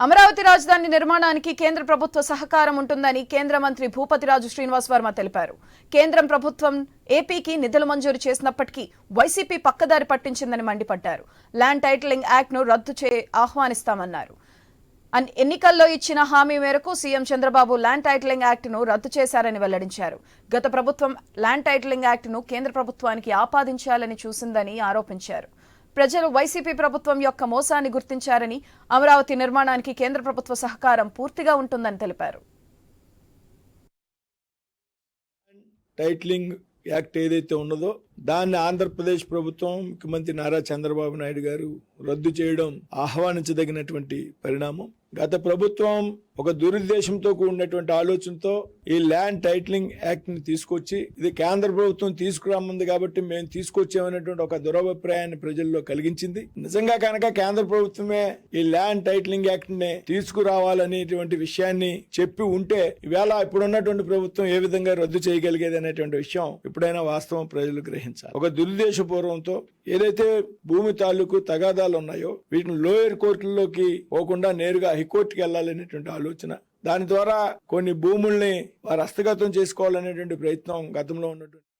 అమరావతి రాజధాని నిర్మాణానికి కేంద్ర ప్రభుత్వ సహకారం ఉంటుందని కేంద్ర మంత్రి భూపతిరాజు శ్రీనివాస్ వర్మ తెలిపారు. కేంద్రం ప్రభుత్వం ఏపీకి నిధులు మంజూరు చేసినప్పటికీ వైసీపీ పక్కదారి పట్టించిందని మండిపడ్డారు. ల్యాండ్ టైటిలింగ్ యాక్ట్ను రద్దు చే ఆహ్వానిస్తామన్నారు. అన్- ఎన్నికల్లో ఇచ్చిన హామీ మేరకు సీఎం చంద్రబాబు ల్యాండ్ టైటిలింగ్ యాక్ట్ను రద్దు చేశారని వెల్లడించారు. గత ప్రభుత్వం ల్యాండ్ టైటిలింగ్ యాక్ట్ను కేంద్ర ప్రభుత్వానికి ఆపాదించాలని చూసిందని ఆరోపించారు. ప్రజలు వైసీపీ ప్రభుత్వం యొక్క మోసాన్ని గుర్తించారని అమరావతి నిర్మాణానికి కేంద్ర ప్రభుత్వ సహకారం పూర్తిగా ఉంటుందని తెలిపారు. టైట్లింగ్ యాక్ట్ ఏదైతే ఉన్నదో దాన్ని ఆంధ్రప్రదేశ్ ప్రభుత్వం ముఖ్యమంత్రి నారా చంద్రబాబు నాయుడు గారు రద్దు చేయడం ఆహ్వానించదగినటువంటి పరిణామం. గత ప్రభుత్వం ఒక దురుద్దేశంతో కూడినటువంటి ఆలోచనతో ఈ ల్యాండ్ టైటిలింగ్ యాక్ట్ని తీసుకొచ్చి ఇది కేంద్ర ప్రభుత్వం తీసుకురామంది కాబట్టి మేము తీసుకొచ్చామనేటువంటి ఒక దురభిప్రాయాన్ని ప్రజల్లో కలిగించింది. నిజంగా కనుక కేంద్ర ప్రభుత్వమే ఈ ల్యాండ్ టైటిలింగ్ యాక్ట్ని తీసుకురావాలనేటువంటి విషయాన్ని చెప్పి ఉంటే ఇవేళ ఇప్పుడున్నటువంటి ప్రభుత్వం ఏ విధంగా రద్దు చేయగలిగేది అనేటువంటి విషయం ఇప్పుడైనా వాస్తవం ప్రజలు గ్రహించాలి. ఒక దురుద్దేశపూర్వంతో ఏదైతే భూమి తాలూకు తగాదాలు ఉన్నాయో వీటిని లోయర్ కోర్టుల్లోకి పోకుండా నేరుగా హైకోర్టుకి వెళ్ళాలనేటువంటి ఆలోచన. దాని ద్వారా కొన్ని భూముల్ని వారు హస్తగతం చేసుకోవాలనేటువంటి ప్రయత్నం గతంలో ఉన్నటువంటి